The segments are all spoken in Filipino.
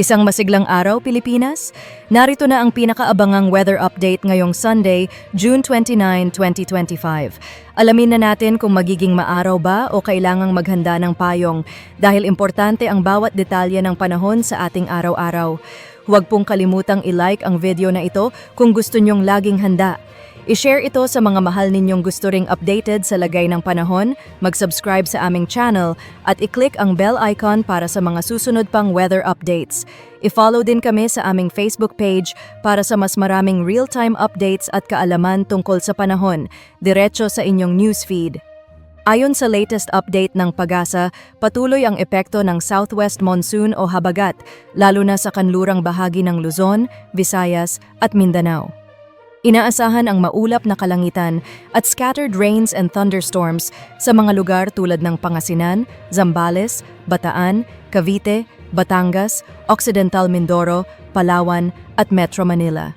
Isang masiglang araw, Pilipinas. Narito na ang pinakaabangang weather update ngayong Sunday, June 29, 2025. Alamin na natin kung magiging maaraw ba o kailangang maghanda ng payong dahil importante ang bawat detalye ng panahon sa ating araw-araw. Huwag pong kalimutang i-like ang video na ito kung gusto nyong laging handa. I-share ito sa mga mahal ninyong gusto ring updated sa lagay ng panahon, mag-subscribe sa aming channel, at i-click ang bell icon para sa mga susunod pang weather updates. I-follow din kami sa aming Facebook page para sa mas maraming real-time updates at kaalaman tungkol sa panahon, diretso sa inyong newsfeed. Ayon sa latest update ng PAGASA, patuloy ang epekto ng southwest monsoon o habagat, lalo na sa kanlurang bahagi ng Luzon, Visayas at Mindanao. Inaasahan ang maulap na kalangitan at scattered rains and thunderstorms sa mga lugar tulad ng Pangasinan, Zambales, Bataan, Cavite, Batangas, Occidental Mindoro, Palawan at Metro Manila.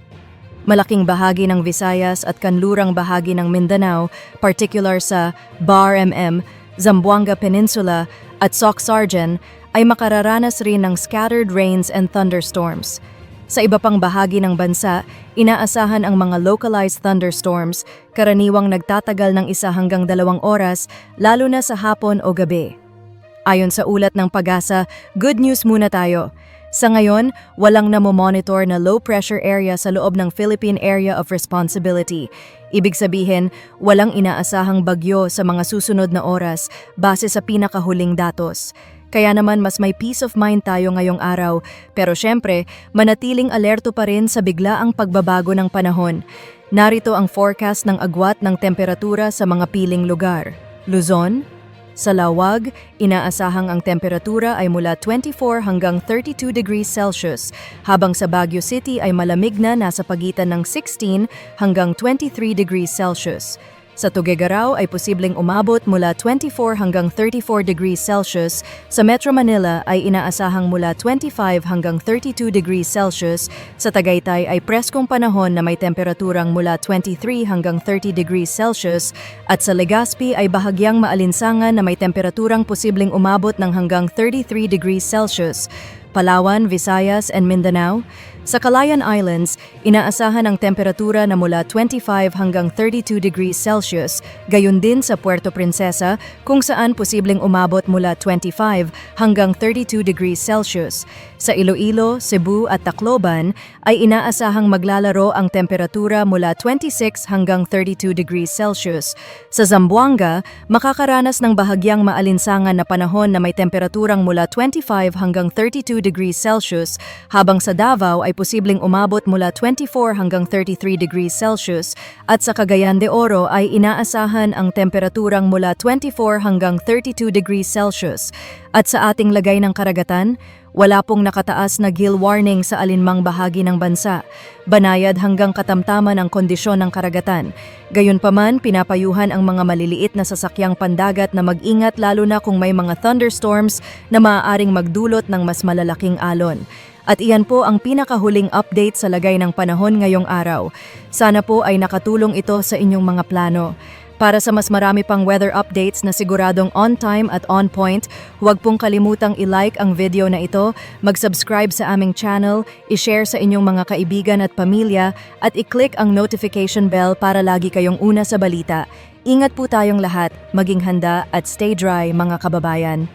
Malaking bahagi ng Visayas at kanlurang bahagi ng Mindanao, particular sa Bar MM, Zamboanga Peninsula at Soxargen, ay makararanas rin ng scattered rains and thunderstorms. Sa iba pang bahagi ng bansa, inaasahan ang mga localized thunderstorms, karaniwang nagtatagal ng isa hanggang dalawang oras, lalo na sa hapon o gabi. Ayon sa ulat ng pag-asa, good news muna tayo. Sa ngayon, walang namomonitor na low pressure area sa loob ng Philippine Area of Responsibility. Ibig sabihin, walang inaasahang bagyo sa mga susunod na oras base sa pinakahuling datos. Kaya naman mas may peace of mind tayo ngayong araw, pero syempre, manatiling alerto pa rin sa biglaang pagbabago ng panahon. Narito ang forecast ng agwat ng temperatura sa mga piling lugar. Luzon, sa Lawag, inaasahang ang temperatura ay mula 24 hanggang 32 degrees Celsius, habang sa Baguio City ay malamig na nasa pagitan ng 16 hanggang 23 degrees Celsius. Sa Tuguegarao ay posibleng umabot mula 24 hanggang 34 degrees Celsius. Sa Metro Manila ay inaasahang mula 25 hanggang 32 degrees Celsius. Sa Tagaytay ay preskong panahon na may temperaturang mula 23 hanggang 30 degrees Celsius. At sa Legazpi ay bahagyang maalinsangan na may temperaturang posibleng umabot ng hanggang 33 degrees Celsius. Palawan, Visayas, and Mindanao. Sa Calayan Islands, inaasahan ang temperatura na mula 25 hanggang 32 degrees Celsius, gayon din sa Puerto Princesa kung saan posibleng umabot mula 25 hanggang 32 degrees Celsius. Sa Iloilo, Cebu at Tacloban ay inaasahang maglalaro ang temperatura mula 26 hanggang 32 degrees Celsius. Sa Zamboanga, makakaranas ng bahagyang maalinsangan na panahon na may temperaturang mula 25 hanggang 32 degrees Celsius, habang sa Davao ay posibleng umabot mula 24 hanggang 33 degrees Celsius at sa Cagayan de Oro ay inaasahan ang temperaturang mula 24 hanggang 32 degrees Celsius. At sa ating lagay ng karagatan, wala pong nakataas na gill warning sa alinmang bahagi ng bansa. Banayad hanggang katamtaman ang kondisyon ng karagatan. Gayunpaman, pinapayuhan ang mga maliliit na sasakyang pandagat na mag-ingat lalo na kung may mga thunderstorms na maaaring magdulot ng mas malalaking alon. At iyan po ang pinakahuling update sa lagay ng panahon ngayong araw. Sana po ay nakatulong ito sa inyong mga plano. Para sa mas marami pang weather updates na siguradong on time at on point, huwag pong kalimutang i-like ang video na ito, mag-subscribe sa aming channel, i-share sa inyong mga kaibigan at pamilya, at i-click ang notification bell para lagi kayong una sa balita. Ingat po tayong lahat, maging handa at stay dry mga kababayan.